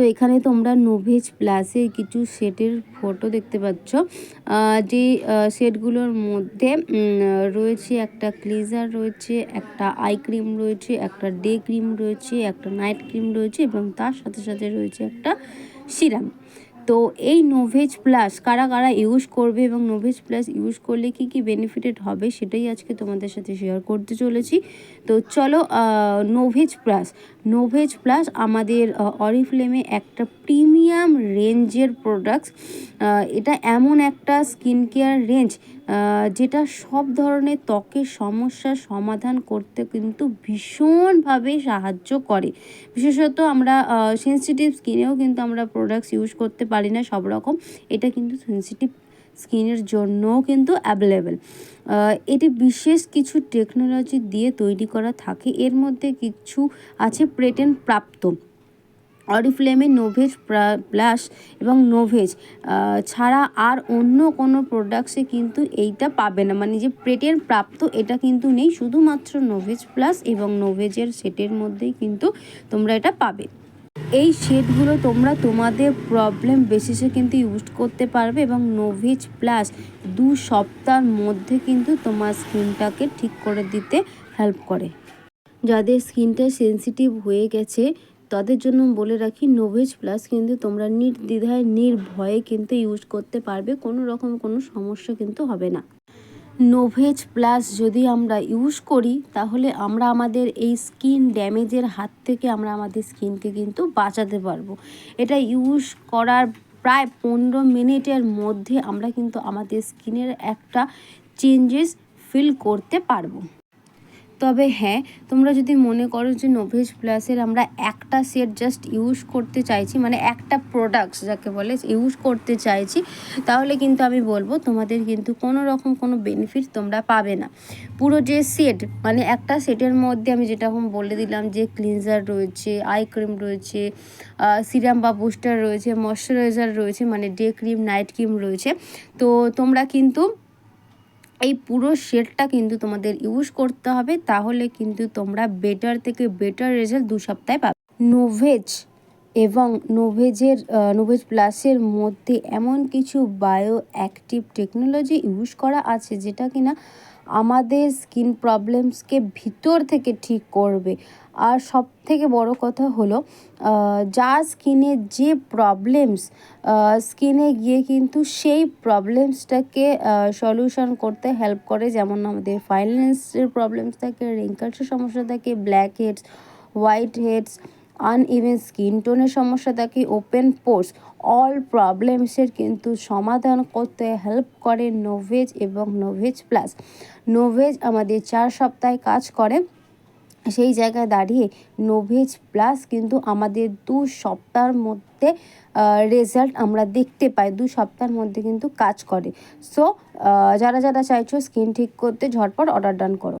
তো এখানে তোমরা নোভেজ প্লাসের কিছু সেটের ফটো দেখতে পাচ্ছ। যে সেটগুলোর মধ্যে রয়েছে একটা ক্লিজার রয়েছে, একটা আই ক্রিম রয়েছে, একটা ডে ক্রিম রয়েছে, একটা নাইট ক্রিম রয়েছে এবং তার সাথে সাথে রয়েছে একটা সিরাম। তো এই নোভেজ প্লাস কারা কারা ইউজ করবে এবং নোভেজ প্লাস ইউজ করলে কি কি বেনিফিটেড হবে সেটাই আজকে তোমাদের সাথে শেয়ার করতে চলেছি। তো চলো নোভেজ প্লাস নোভেজ প্লাস আমাদের অরিফ্লেমে একটা প্রিমিয়াম রেঞ্জের প্রোডাক্টস এটা এমন একটা স্কিন কেয়ার রেঞ্জ যেটা সব ধরনের ত্বকের সমস্যার সমাধান করতে কিন্তু ভীষণভাবে সাহায্য করে। বিশেষত আমরা সেন্সিটিভ স্কিনেও কিন্তু আমরা প্রোডাক্টস ইউজ করতে পারি না সব রকম। এটা কিন্তু সেন্সিটিভ স্কিনের জন্যও কিন্তু অ্যাভেলেবেল এটি বিশেষ কিছু টেকনোলজি দিয়ে তৈরি করা থাকে। এর মধ্যে কিছু আছে পেটেন্ট প্রাপ্ত অরিফ্লেমে নোভেজ প্লাস এবং নোভেজ ছাড়া আর অন্য কোনো প্রোডাক্টসে কিন্তু এইটা পাবে না। মানে যে পেটেন্ট প্রাপ্ত এটা কিন্তু নেই, শুধুমাত্র নোভেজ প্লাস এবং নোভেজের সেটের মধ্যেই কিন্তু তোমরা এটা পাবে। এই শেডগুলো তোমরা তোমাদের প্রবলেম বেসিসে কিন্তু ইউজ করতে পারবে এবং নোভেজ প্লাস দু সপ্তাহের মধ্যে কিন্তু তোমার স্কিনটাকে ঠিক করে দিতে হেল্প করে। যাদের স্কিনটা সেনসিটিভ হয়ে গেছে তাদের জন্য বলে রাখি নোভেজ প্লাস কিন্তু তোমরা নির্দ্বিধায়, নির্ভয়ে কিন্তু ইউজ করতে পারবে, কোনো রকম কোনো সমস্যা কিন্তু হবে না। নোভেজ প্লাস যদি আমরা ইউজ করি, তাহলে আমরা আমাদের এই স্কিন ড্যামেজের হাত থেকে আমরা আমাদের স্কিনকে কিন্তু বাঁচাতে পারব। এটা ইউজ করার প্রায় পনেরো মিনিটের মধ্যে আমরা কিন্তু আমাদের স্কিনের একটা চেঞ্জেস ফিল করতে পারব। তবে হ্যাঁ তোমরা যদি মনে করো যে নোভেজ প্লাসের আমরা একটা সেট জাস্ট ইউজ করতে চাইছি মানে একটা প্রোডাক্টস যাকে বলে ইউজ করতে চাইছি, তাহলে কিন্তু আমি বলব তোমাদের কিন্তু কোনো রকম কোনো বেনিফিট তোমরা পাবে না। পুরো যে সেট মানে একটা সেটের মধ্যে আমি যেটা এখন বলে দিলাম যে ক্লিনজার রয়েছে আই ক্রিম রয়েছে সিরাম বা বুস্টার রয়েছে ময়শ্চারাইজার রয়েছে মানে ডে ক্রিম নাইট ক্রিম রয়েছে, তো তোমরা কিন্তু এই পুরো শেডটা কিন্তু তোমাদের ইউজ করতে হবে, তাহলে কিন্তু তোমরা বেটার থেকে বেটার রেজাল্ট দু সপ্তাহে পাবে। নোভেজ এবং নোভেজের নোভেজ প্লাসের মধ্যে এমন কিছু বায়ো অ্যাক্টিভ টেকনোলজি ইউজ করা আছে যেটা কিনা আমাদের স্কিন প্রবলেমসকে ভিতর থেকে ঠিক করবে। আর সব থেকে বড় কথা হলো যা স্কিনে যে প্রবলেমস স্কিনে গিয়ে কিন্তু সেই প্রবলেমসটাকে সলিউশন করতে হেল্প করে। যেমন আমাদের ফাইন্যান্সের প্রবলেমস থাকে রিঙ্কালসের সমস্যা থাকে blackheads whiteheads uneven skin টোনের সমস্যা থাকে ওপেন পোর্স অল প্রবলেমসের কিন্তু সমাধান করতে হেল্প করে নোভেজ এবং নোভেজ প্লাস নোভেজ আমাদের চার সপ্তাহে কাজ করে, সেই জায়গায় দাঁড়িয়ে নোভেজ প্লাস কিন্তু আমাদের দু সপ্তাহের মধ্যে রেজাল্ট আমরা দেখতে পাই, দু সপ্তাহের মধ্যে কিন্তু কাজ করে। সো যারা যারা চাইছো স্কিন ঠিক করতে ঝটপট অর্ডার ডান করো।